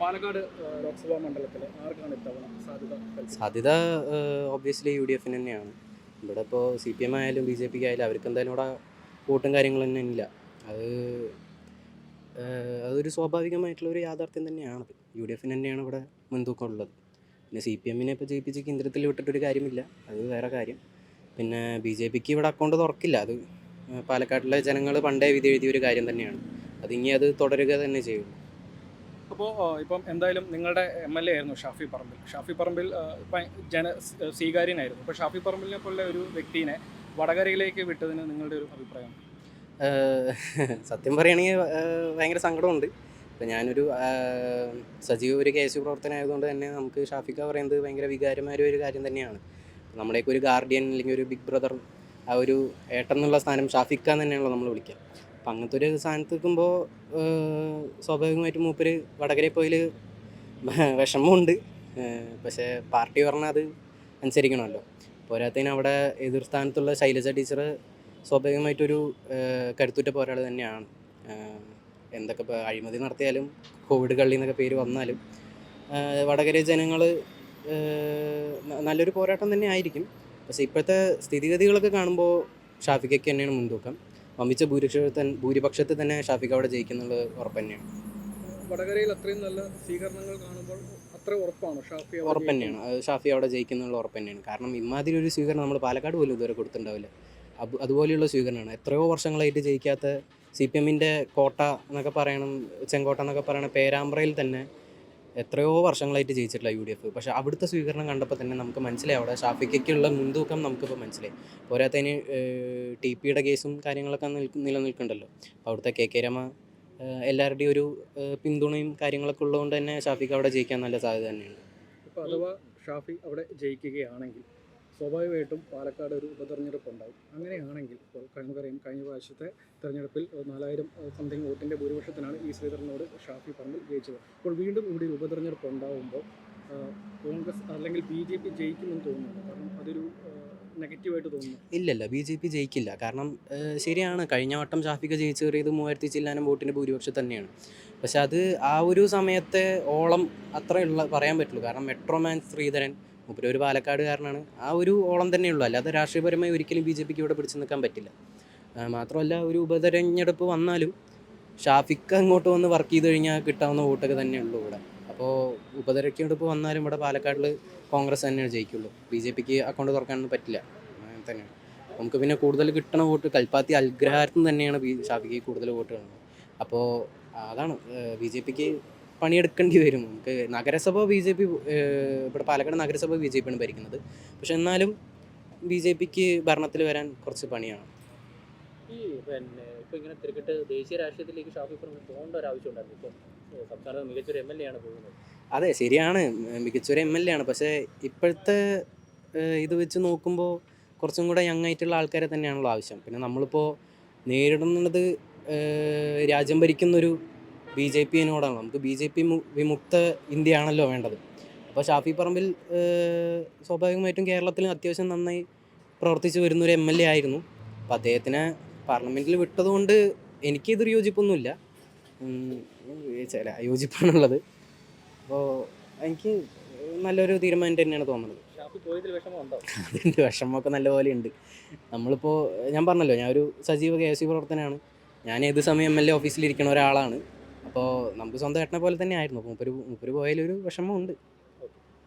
പാലക്കാട് ലോക്സഭാ മണ്ഡലത്തിൽ ആർക്കാണ് ഇത്തവണ സാധ്യത? സാധ്യത ഒബ്വിയസ്ലി യു ഡി എഫിന് തന്നെയാണ്. ഇവിടെ ഇപ്പോൾ സി പി എം ആയാലും ബി ജെ പിക്ക് ആയാലും അവർക്ക് എന്തായാലും ഇവിടെ വോട്ടും കാര്യങ്ങളൊന്നും ഇല്ല. അത് അതൊരു സ്വാഭാവികമായിട്ടുള്ള ഒരു യാഥാർത്ഥ്യം തന്നെയാണ്. യു ഡി എഫിന് തന്നെയാണ് ഇവിടെ മുൻതൂക്കം ഉള്ളത്. പിന്നെ സി പി എമ്മിനെ ഇപ്പോൾ ജയിപ്പിച്ച് കേന്ദ്രത്തിൽ വിട്ടിട്ടൊരു കാര്യമില്ല. അത് വേറെ കാര്യം. പിന്നെ ബി ജെ പിക്ക് ഇവിടെ അക്കൗണ്ട് തുറക്കില്ല. അത് പാലക്കാട്ടിലെ ജനങ്ങൾ പണ്ടേ വിധി എഴുതിയ ഒരു കാര്യം തന്നെയാണ്. അത് ഇനി അത് തുടരുക തന്നെ ചെയ്യും അപ്പോൾ ഇപ്പം എന്തായാലും നിങ്ങളുടെ എം എൽ എ ആയിരുന്നു ഷാഫി പറമ്പിൽ. ഷാഫി പറമ്പിൽ ജന സ്വീകാര്യനായിരുന്നു. അപ്പോൾ ഷാഫി പറമ്പിലിനെ പോലെ ഒരു വ്യക്തിനെ വടകരയിലേക്ക് വിട്ടതിന് നിങ്ങളുടെ ഒരു അഭിപ്രായം? സത്യം പറയുകയാണെങ്കിൽ ഭയങ്കര സങ്കടമുണ്ട്. ഇപ്പം ഞാനൊരു സജീവ ഒരു കെ എസ് യു പ്രവർത്തനമായതുകൊണ്ട് തന്നെ നമുക്ക് ഷാഫിക്ക പറയുന്നത് ഭയങ്കര വികാരമായ ഒരു കാര്യം തന്നെയാണ്. നമ്മുടെയൊക്കെ ഒരു ഗാർഡിയൻ അല്ലെങ്കിൽ ഒരു ബിഗ് ബ്രദർ ആ ഒരു ഏട്ടൻ എന്നുള്ള സ്ഥാനം ഷാഫിക്ക തന്നെയാണല്ലോ നമ്മൾ വിളിക്കുക. അപ്പം അങ്ങനത്തെ ഒരു സ്ഥാനത്ത് നിൽക്കുമ്പോൾ സ്വാഭാവികമായിട്ടും മൂപ്പര് വടകരയിൽ പോയിൽ വിഷമമുണ്ട്. പക്ഷേ പാർട്ടി പറഞ്ഞാൽ അത് അനുസരിക്കണമല്ലോ. പോരാത്തതിന് അവിടെ എതിർ സ്ഥാനത്തുള്ള ശൈലജ ടീച്ചർ സ്വാഭാവികമായിട്ടൊരു കരുത്തുറ്റ പോരാളി തന്നെയാണ്. എന്തൊക്കെ ഇപ്പോൾ അഴിമതി നടത്തിയാലും കോവിഡ് കള്ളി എന്നൊക്കെ പേര് വന്നാലും വടകര ജനങ്ങൾ നല്ലൊരു പോരാട്ടം തന്നെ ആയിരിക്കും. പക്ഷേ ഇപ്പോഴത്തെ സ്ഥിതിഗതികളൊക്കെ കാണുമ്പോൾ ഷാഫിക്കൊക്കെ തന്നെയാണ് മുൻതൂക്കം. വമ്പിച്ച ഭൂരിപക്ഷ ഭൂരിപക്ഷത്തിൽ തന്നെ ഷാഫിക്ക് അവിടെ ജയിക്കുന്നുള്ളത് ഉറപ്പ് തന്നെയാണ് വടകരയിൽ അത്രയും നല്ല സ്വീകരണങ്ങൾ കാണുമ്പോൾ അത്ര ഉറപ്പാണ് ഷാഫി ഉറപ്പ് തന്നെയാണ് ഷാഫി അവിടെ ജയിക്കുന്നുള്ള ഉറപ്പ് തന്നെയാണ് കാരണം ഇമാതിരി ഒരു സ്വീകരണം നമ്മൾ പാലക്കാട് പോലും ഇതുവരെ കൊടുത്തിട്ടുണ്ടാവില്ല. അത് അതുപോലെയുള്ള സ്വീകരണമാണ്. എത്രയോ വർഷങ്ങളായിട്ട് ജയിക്കാത്ത സി പി എമ്മിന്റെ കോട്ട എന്നൊക്കെ പറയണം ചെങ്കോട്ട എന്നൊക്കെ പറയണ പേരാമ്പ്രയിൽ തന്നെ എത്രയോ വർഷങ്ങളായിട്ട് ജയിച്ചിട്ടില്ല യു ഡി എഫ് പക്ഷേ അവിടുത്തെ സ്വീകരണം കണ്ടപ്പോൾ തന്നെ നമുക്ക് മനസ്സിലായി. അവിടെ ഷാഫിക്കയ്ക്കുള്ള മുൻതൂക്കം നമുക്കിപ്പോൾ മനസ്സിലായി. പോരാത്തതിന് ടി പിയുടെ കേസും കാര്യങ്ങളൊക്കെ നിൽക്ക് നിലനിൽക്കുന്നുണ്ടല്ലോ. അപ്പോൾ അവിടുത്തെ കെ കെ രമ എല്ലാവരുടെയും ഒരു പിന്തുണയും കാര്യങ്ങളൊക്കെ ഉള്ളതുകൊണ്ട് തന്നെ ഷാഫിക്ക് അവിടെ ജയിക്കാൻ നല്ല സാധ്യത തന്നെയാണ് അപ്പോൾ അഥവാ ഷാഫി അവിടെ ജയിക്കുകയാണെങ്കിൽ സ്വാഭാവികമായിട്ടും പാലക്കാട് ഒരു ഉപതെരഞ്ഞെടുപ്പ് ഉണ്ടാവും അങ്ങനെയാണെങ്കിൽ ഇപ്പോൾ നമുക്കറിയാം കഴിഞ്ഞ പ്രാവശ്യത്തെ തെരഞ്ഞെടുപ്പിൽ നാലായിരം സംതിങ് വോട്ടിന്റെ ഭൂരിപക്ഷത്തിനാണ് ഈ ശ്രീധരനോട് ഷാഫി പറമ്പിൽ ജയിച്ചത്. അപ്പോൾ വീണ്ടും ഇവിടെ ഒരു ഉപതെരഞ്ഞെടുപ്പ് ഉണ്ടാവുമ്പോൾ കോൺഗ്രസ് അല്ലെങ്കിൽ ബി ജെ പി ജയിക്കുമെന്ന് തോന്നുന്നു കാരണം അതൊരു നെഗറ്റീവായിട്ട് തോന്നുന്നു. ഇല്ലല്ല ബി ജെ പി ജയിക്കില്ല. കാരണം ശരിയാണ് കഴിഞ്ഞ വട്ടം ഷാഫിക്ക് ജയിച്ചു കയറിയത് മൂവായിരത്തി ചില്ലാനം വോട്ടിന്റെ ഭൂരിപക്ഷം തന്നെയാണ്. പക്ഷെ അത് ആ ഒരു സമയത്തെ ഓളം അത്രയുള്ള പറയാൻ പറ്റുള്ളൂ. കാരണം മെട്രോമാൻ ശ്രീധരൻ മൂപ്പര് ഒരു പാലക്കാടുകാരനാണ്. ആ ഒരു ഓളം തന്നെയുള്ളൂ അല്ലാതെ രാഷ്ട്രീയപരമായി ഒരിക്കലും ബി ജെ പിക്ക് ഇവിടെ പിടിച്ചു നിൽക്കാൻ പറ്റില്ല. മാത്രമല്ല ഒരു ഉപതെരഞ്ഞെടുപ്പ് വന്നാലും ഷാഫിക്ക് അങ്ങോട്ട് വന്ന് വർക്ക് ചെയ്ത് കഴിഞ്ഞാൽ കിട്ടാവുന്ന വോട്ടൊക്കെ തന്നെ തന്നെയുള്ളൂ ഇവിടെ. അപ്പോൾ ഉപതെരഞ്ഞെടുപ്പ് വന്നാലും ഇവിടെ പാലക്കാടിൽ കോൺഗ്രസ് തന്നെയാണ് ജയിക്കുള്ളൂ. ബി ജെ പിക്ക് അക്കൗണ്ട് തുറക്കാനൊന്നും പറ്റില്ല. അങ്ങനെ തന്നെയാണ്. നമുക്ക് പിന്നെ കൂടുതൽ കിട്ടണ വോട്ട് കൽപ്പാത്തി അൽഗ്രഹാരത്തിന് തന്നെയാണ് ബി ഷാഫിക്ക് കൂടുതൽ വോട്ട് കാണുന്നത് അപ്പോൾ അതാണ് ബി ജെ പിക്ക് പണിയെടുക്കേണ്ടി വരും. നമുക്ക് നഗരസഭ ബി ജെ പി ഇവിടെ പാലക്കാട് നഗരസഭ ബി ജെ പിയാണ് ഭരിക്കുന്നത്. പക്ഷെ എന്നാലും ബി ജെ പിക്ക് ഭരണത്തിൽ വരാൻ കുറച്ച് പണിയാണ്. ഈ പിന്നെ ഇപ്പോൾ ഇങ്ങനെ തിരക്കിട്ട് ദേശീയ രാഷ്ട്രീയത്തിലേക്ക് ഷാഫി പറമ്പിൽ പോകേണ്ട ഒരു ആവശ്യം ഉണ്ടായിരുന്നു. ഇപ്പം ഏഹ് സംസ്ഥാനത്ത് മികച്ചൊരു എം എൽ എ ആണ് പോകുന്നത്. അതെ ശരിയാണ്. മികച്ചൊരു എം എൽ എ ആണ്. പക്ഷേ ഇപ്പോഴത്തെ ഇത് വെച്ച് നോക്കുമ്പോൾ കുറച്ചും കൂടെ യങ് ആയിട്ടുള്ള ആൾക്കാരെ തന്നെയാണല്ലോ ആവശ്യം. പിന്നെ നമ്മളിപ്പോൾ നേരിടുന്നത് രാജ്യം ഭരിക്കുന്നൊരു ബി ജെ പിയിനോടാണ് നമുക്ക് ബി ജെ പി വിമുക്ത ഇന്ത്യയാണല്ലോ വേണ്ടത്. അപ്പോൾ ഷാഫി പറമ്പിൽ സ്വാഭാവികമായിട്ടും കേരളത്തിൽ അത്യാവശ്യം നന്നായി പ്രവർത്തിച്ചു വരുന്നൊരു എം എൽ എ ആയിരുന്നു. അപ്പോൾ അദ്ദേഹത്തിനെ പാർലമെന്റിൽ വിട്ടതുകൊണ്ട് എനിക്കിതൊരു യോജിപ്പൊന്നുമില്ല. ചില യോജിപ്പാണുള്ളത്. അപ്പോൾ എനിക്ക് നല്ലൊരു തീരുമാനം തന്നെയാണ് തോന്നുന്നത്. അതിന്റെ വിഷമമൊക്കെ നല്ലപോലെ ഉണ്ട്. നമ്മളിപ്പോൾ ഞാൻ പറഞ്ഞല്ലോ ഞാൻ ഒരു സജീവ കെ എസ് സി പ്രവർത്തനമാണ് ഞാൻ ഏത് സമയം എം എൽ എ ഓഫീസിലിരിക്കുന്ന ഒരാളാണ്. അപ്പോൾ നമുക്ക് സ്വന്തം ഏട്ടനെ പോലെ തന്നെ ആയിരുന്നു. അപ്പോൾ മൂപ്പര് മുപ്പര് പോയാലൊരു വിഷമമുണ്ട്.